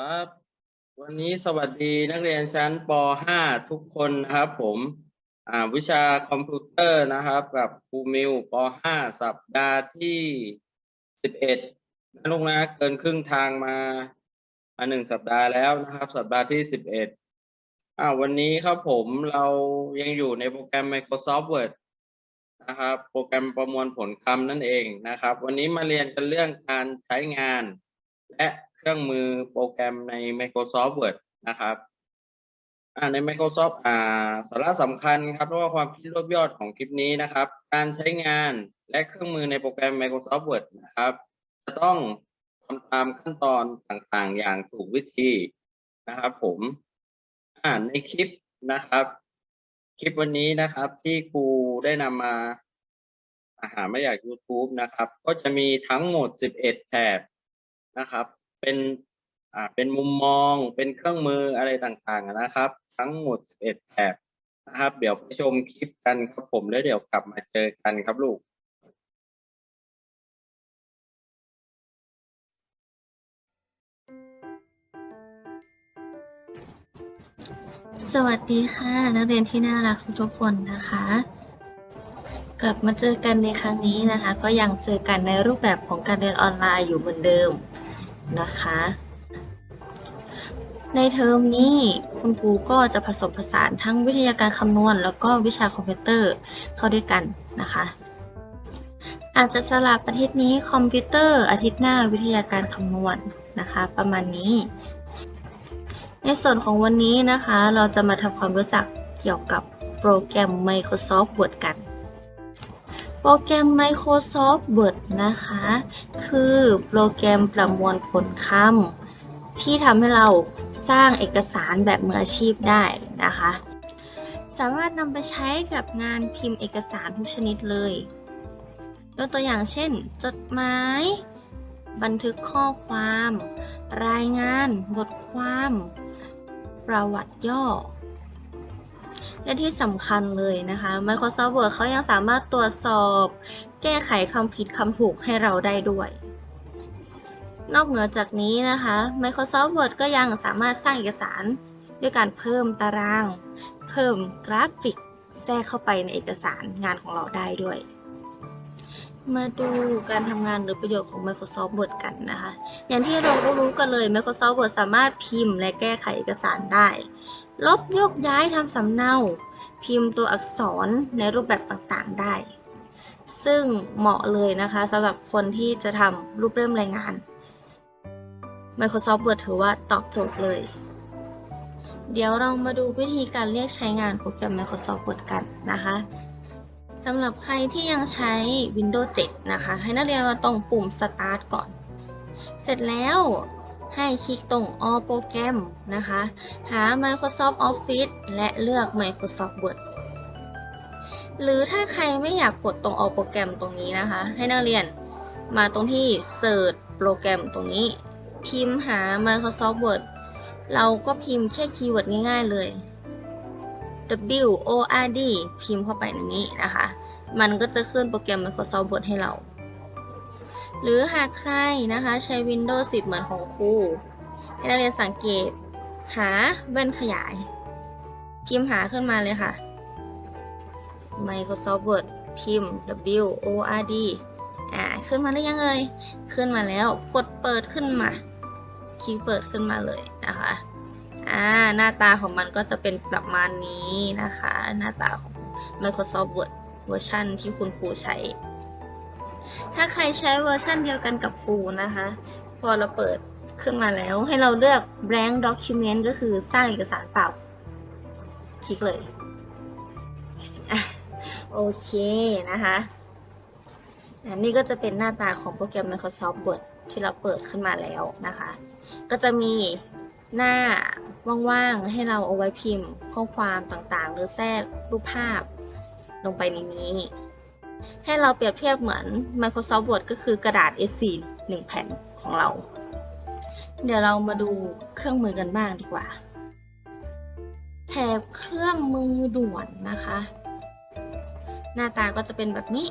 ครับ วันนี้สวัสดีนักเรียนชั้นป .5 ทุกคนนะครับ ผมวิชาคอมพิวเตอร์นะครับ กับครูมิวป .5 สัปดาห์ที่ 11นะลูกนะเกินครึ่งทางมามาหนึ่งสัปดาห์แล้วนะครับ สัปดาห์ที่ 11อ่าวันนี้ครับผมเรายังอยู่ในโปรแกรม Microsoft Word นะครับ โปรแกรมประมวลผลคำนั่นเองนะครับ วันนี้มาเรียนกันเรื่องการใช้งาน และ เครื่องมือโปรแกรมใน Microsoft Word นะครับใน Microsoft อ่าสาระสำคัญครับเพราะว่าความคิดรวบยอดของคลิปนี้นะครับ การใช้งานและเครื่องมือในโปรแกรม Microsoft Word นะครับ จะต้องทำตามขั้นตอนต่างๆ อย่างถูกวิธีนะครับผมอ่าในคลิปนะครับ คลิปวันนี้นะครับที่ครูได้นำมาอาหารมาจาก YouTube นะครับ ก็จะมีทั้งหมด 11 แถบนะครับ เป็นอ่าเป็นมุมมองเป็นเครื่องมืออะไรต่างๆนะครับ ทั้งหมด11แถบนะครับ เดี๋ยวไปชมคลิปกันครับผมแล้วเดี๋ยวกลับมาเจอกันครับลูกสวัสดีค่ะ นักเรียนที่น่ารักทุกๆคนนะคะ กลับมาเจอกันในครั้งนี้นะคะ ก็ยังเจอกันในรูปแบบของการเรียนออนไลน์อยู่เหมือนเดิม นะคะ ในเทอมนี้คุณครูก็จะผสมผสานทั้งวิทยาการคำนวณ แล้วก็วิชาคอมพิวเตอร์เข้าด้วยกันนะคะ อาจจะสลับอาทิตย์นี้คอมพิวเตอร์อาทิตย์หน้าวิทยาการคำนวณนะคะ ประมาณนี้ ในส่วนของวันนี้นะคะ เราจะมาทำความรู้จักเกี่ยวกับโปรแกรม Microsoft Word กัน โปรแกรม Microsoft Word นะคะ คือโปรแกรมประมวลผลคำที่ทำให้เราสร้างเอกสารแบบมืออาชีพได้นะคะ สามารถนำไปใช้กับงานพิมพ์เอกสารทุกชนิดเลยยกตัวอย่างเช่น จดหมาย บันทึกข้อความ รายงาน บทความ ประวัติย่อ และที่สำคัญเลยนะคะ Microsoft Word เขายังสามารถตรวจสอบ แก้ไขคำผิดคำถูกให้เราได้ด้วย นอกเหนือจากนี้นะคะ Microsoft Word ก็ยังสามารถสร้างเอกสารด้วยการเพิ่มตาราง เพิ่มกราฟิก แทรกเข้าไปในเอกสารงานของเราได้ด้วย มาดูการทำงานหรือประโยชน์ของ Microsoft Word กันนะคะ อย่างที่เรารู้กันเลย Microsoft Word สามารถพิมพ์และแก้ไขเอกสารได้ ลบยกย้ายทำสำเนา พิมพ์ตัวอักษรในรูปแบบต่างๆได้ ซึ่งเหมาะเลยนะคะสำหรับคนที่จะทำรูปเริ่มรายงาน Microsoft Word ถือว่าตอบโจทย์เลย เดี๋ยวเรามาดูวิธีการเรียกใช้งานโปรแกรม Microsoft Word กันนะคะสำหรับใครที่ยังใช้ Windows 7 นะคะ ให้นักเรียนมาตรงปุ่ม Start ก่อน เสร็จแล้ว ให้คลิกตรง All โปรแกรมนะคะ หา Microsoft Office และเลือก Microsoft Word หรือถ้าใครไม่อยากกดตรง All โปรแกรมตรงนี้นะคะ ให้นักเรียนมาตรงที่ Search โปรแกรมตรงนี้ พิมพ์หา Microsoft Word เราก็พิมพ์แค่คีย์เวิร์ดง่ายๆเลย W O R D พิมพ์เข้าไปในนี้นะคะ มันก็จะขึ้นโปรแกรม Microsoft Word ให้เรา หรือหากใครนะคะใช้ Windows 10 เหมือนของครูให้นักเรียนสังเกตหาแว่นขยาย พิมพ์หาขึ้นมาเลยค่ะ Microsoft Word พิมพ์ W O R D อ่าขึ้นมาได้ยังเอ่ยขึ้นมาแล้วกดเปิดขึ้นมา คลิกเปิดขึ้นมาเลยนะคะอ่าหน้าตาของมันก็จะเป็นประมาณนี้นะคะ หน้าตาของ Microsoft Word เวอร์ชันที่คุณครูใช้ ถ้าใครใช้เวอร์ชันเดียวกันกับครูนะคะ พอเราเปิดขึ้นมาแล้วให้เราเลือก blank document ก็คือสร้างเอกสารเปล่า คลิกเลย โอเคนะคะอันนี้ก็จะเป็นหน้าตาของโปรแกรม Microsoft Word ที่เราเปิดขึ้นมาแล้วนะคะ ก็จะมีหน้าว่างๆ ให้เราเอาไว้พิมพ์ข้อความต่างๆ หรือแทรกรูปภาพลงไปในนี้ ให้เราเปรียบเทียบเหมือน Microsoft Word ก็คือกระดาษ A4 1 แผ่นของเรา เดี๋ยวเรามาดูเครื่องมือกันบ้างดีกว่า แถบเครื่องมือด่วนนะคะ หน้าตาก็จะเป็นแบบนี้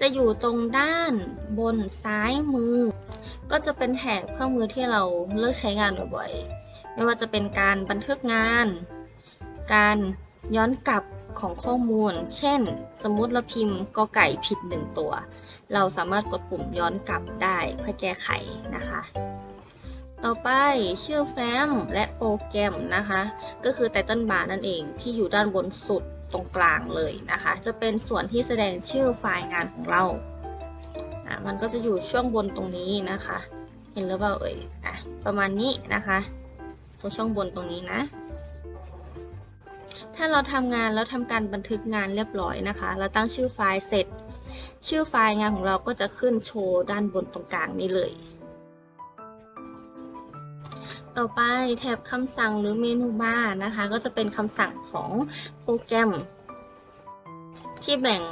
จะอยู่ตรงด้านบนซ้ายมือ ก็จะเป็นแถบเครื่องมือที่เราเลือกใช้งานบ่อยๆ ไม่ว่าจะเป็นการบันทึกงาน การย้อนกลับ ของข้อมูล เช่น สมมุติเราพิมพ์กอไก่ผิดหนึ่งตัว เราสามารถกดปุ่มย้อนกลับได้เพื่อแก้ไขนะคะ ต่อไปชื่อแฟ้มและโปรแกรมนะคะ ก็คือไตเติลบาร์นั่นเองที่อยู่ด้านบนสุดตรงกลางเลยนะคะ จะเป็นส่วนที่แสดงชื่อไฟล์งานของเราอะมันก็จะอยู่ช่วงบนตรงนี้นะคะ เห็นหรือเปล่าเอ่ยอะประมาณนี้นะคะตรงช่วงบนตรงนี้นะ ถ้าเราทำงานแล้วทำการบันทึกงานเรียบร้อยนะคะ เราตั้งชื่อไฟล์เสร็จ ชื่อไฟล์งานของเราก็จะขึ้นโชว์ด้านบนตรงกลางนี้เลย ต่อไปแถบคำสั่งหรือเมนูบาร์นะคะ ก็จะเป็นคำสั่งของโปรแกรม ที่แบ่ง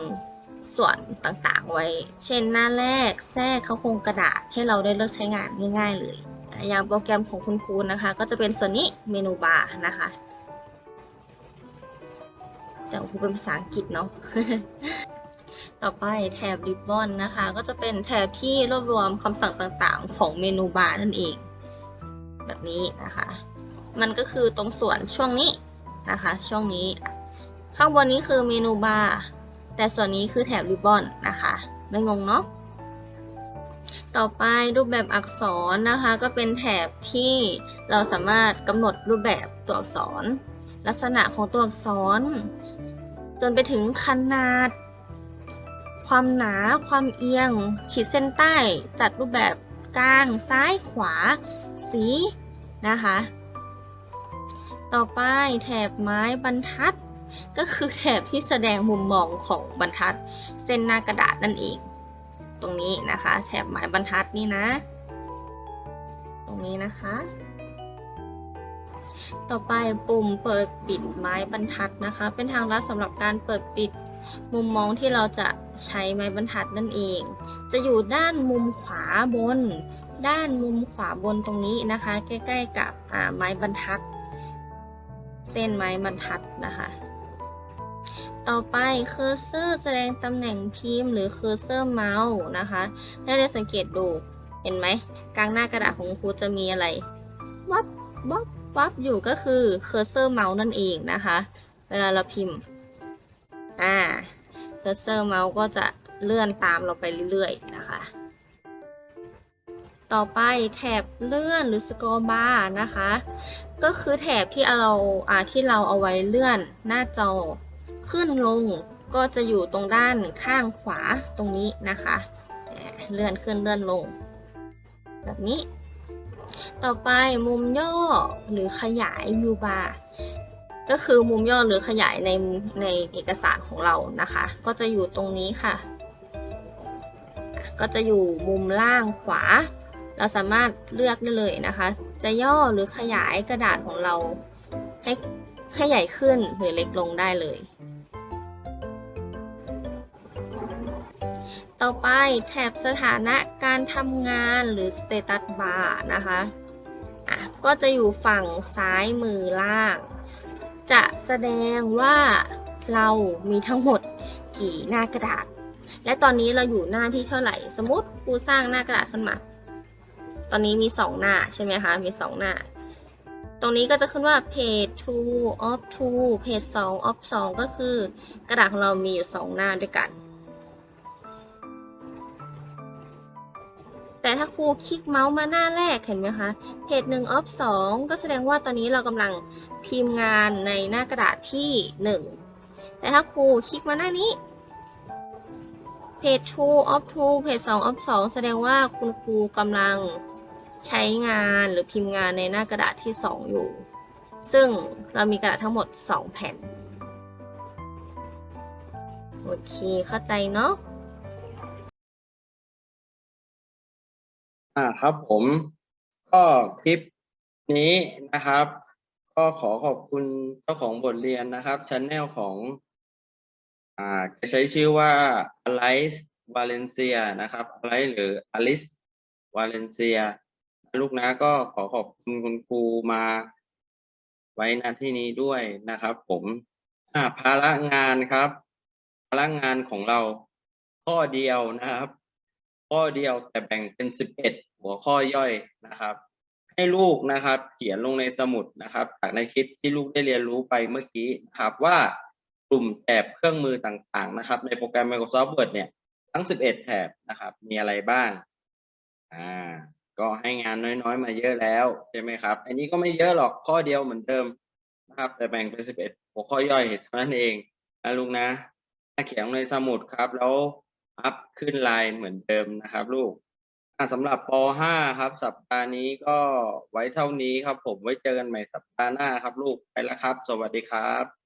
ส่วนต่างๆไว้ เช่นหน้าแรกแทรกเข้าโครงกระดาษให้เราได้เลือกใช้งานง่ายๆเลยอะอย่างโปรแกรมของคุณครูนะคะ ก็จะเป็นส่วนนี้เมนูบาร์นะคะ แต่ของครูเป็นภาษาอังกฤษเนาะต่อไปแถบ Ribbon นะคะ ก็จะเป็นแถบที่รวบรวมคำสั่งต่างๆ ของเมนูบาร์นั่นเอง แบบนี้นะคะ มันก็คือตรงส่วนช่วงนี้นะคะ ช่วงนี้ ข้างบนนี้คือเมนูบาร์แต่ส่วนนี้คือแถบ Ribbon นะคะ ไม่งงเนาะต่อไปรูปแบบอักษรนะคะ ก็เป็นแถบที่เราสามารถกำหนดรูปแบบตัวอักษร ลักษณะของตัวอักษร จนไปถึงขนาด ความหนา ความเอียง ขีดเส้นใต้ จัดรูปแบบกลาง ซ้ายขวา สี นะคะ ต่อไปแถบไม้บรรทัด ก็คือแถบที่แสดงมุมมองของบรรทัด เส้นหน้ากระดาษนั่นเอง ตรงนี้นะคะ แถบไม้บรรทัดนี่นะ ตรงนี้นะคะ ต่อไปปุ่มเปิดปิดไม้บรรทัดนะคะ เป็นทางลัดสำหรับการเปิดปิดมุมมองที่เราจะใช้ไม้บรรทัดนั่นเอง จะอยู่ด้านมุมขวาบน ด้านมุมขวาบนตรงนี้นะคะ ใกล้ ๆ กับไม้บรรทัด เส้นไม้บรรทัดนะคะ ต่อไปเคอร์เซอร์แสดงตำแหน่งพิมพ์หรือเคอร์เซอร์เมาส์นะคะให้ได้สังเกตดู เห็นไหมกลางหน้ากระดาษของครูจะมีอะไรวับวับ วับอยู่ก็คือเคอร์เซอร์เมาส์นั่นเองนะคะ เวลาเราพิมพ์ อ่าเคอร์เซอร์เมาส์ก็จะเลื่อนตามเราไปเรื่อยๆนะคะ ต่อไปแถบเลื่อนหรือสกอร์บาร์นะคะ ก็คือแถบที่เราอ่าที่เราเอาไว้เลื่อนหน้าจอขึ้นลงก็จะอยู่ตรงด้านข้างขวาตรงนี้นะคะ เลื่อนขึ้นเลื่อนลง แบบนี้ ต่อไปมุมย่อหรือขยาย view bar ก็คือมุมย่อหรือขยายในในเอกสารของเรานะคะ ก็จะอยู่ตรงนี้ค่ะ ก็จะอยู่มุมล่างขวา เราสามารถเลือกได้เลยนะคะ จะย่อหรือขยายกระดาษของเราให้ให้ใหญ่ขึ้นหรือเล็กลงได้เลย ต่อไปแถบสถานะการทำงานหรือ status bar นะคะ ก็จะอยู่ฝั่งซ้ายมือล่าง จะแสดงว่าเรามีทั้งหมดกี่หน้ากระดาษ และตอนนี้เราอยู่หน้าที่เท่าไหร่ สมมติครูสร้างหน้ากระดาษขึ้นมา ตอนนี้มี 2 หน้าใช่ไหมคะ มี 2 หน้า ตรงนี้ก็จะขึ้นว่า page 2 of 2 page 2 of 2 ก็คือกระดาษของเรามีอยู่ 2 หน้าด้วยกัน แต่ถ้าครูคลิกเมาส์มาหน้าแรกเห็นไหมคะเพจหนึ่ง of 2ก็แสดงว่าตอนนี้เรากำลังพิมพ์งานในหน้ากระดาษที่ 1 แต่ถ้าครูคลิกมาหน้านี้เพจ2 of 2เพจ2 of 2 แสดงว่าคุณครูกำลังใช้งานหรือพิมพ์งานในหน้ากระดาษที่ 2 อยู่ ซึ่งเรามีกระดาษทั้งหมด 2 แผ่น โอเค เข้าใจเนาะ อ่าครับผมก็คลิปนี้นะครับ ก็ขอขอบคุณเจ้าของบทเรียนนะครับช anel ของ อ่าจะใช้ชื่อว่า Alice Valencia นะครับ Alice หรือ Alice Valencia ลูกนะก็ขอขอบคุณคุณครูมาไว้ณที่นี้ด้วยนะครับ ผมอ่าภาระงานครับ ภาระงานของเราข้อเดียวนะครับ ข้อเดียวแต่แบ่งเป็นสิบเอ็ดหัวข้อย่อยนะครับ ให้ลูกนะครับ เขียนลงในสมุดนะครับจากในคลิปที่ลูกได้เรียนรู้ไปเมื่อกี้นะครับว่ากลุ่มแถบเครื่องมือต่างๆนะครับ ในโปรแกรม Microsoft Word เนี่ยทั้ง 11 แถบนะครับ มีอะไรบ้างอ่าก็ให้งานน้อยๆ มาเยอะแล้วใช่ไหมครับ อันนี้ก็ไม่เยอะหรอกข้อเดียวเหมือนเดิมนะครับ แต่แบ่งเป็น 11 หัวข้อย่อยเท่านั้นเองนะลุงนะเขียนลงในสมุดครับ แล้ว อัพขึ้นไลน์เหมือนเดิมนะครับลูกสำหรับป .5 ครับ สัปดาห์นี้ก็ไว้เท่านี้ครับ ผมไว้เจอกันใหม่สัปดาห์หน้าครับ ลูกไปแล้วครับ สวัสดีครับ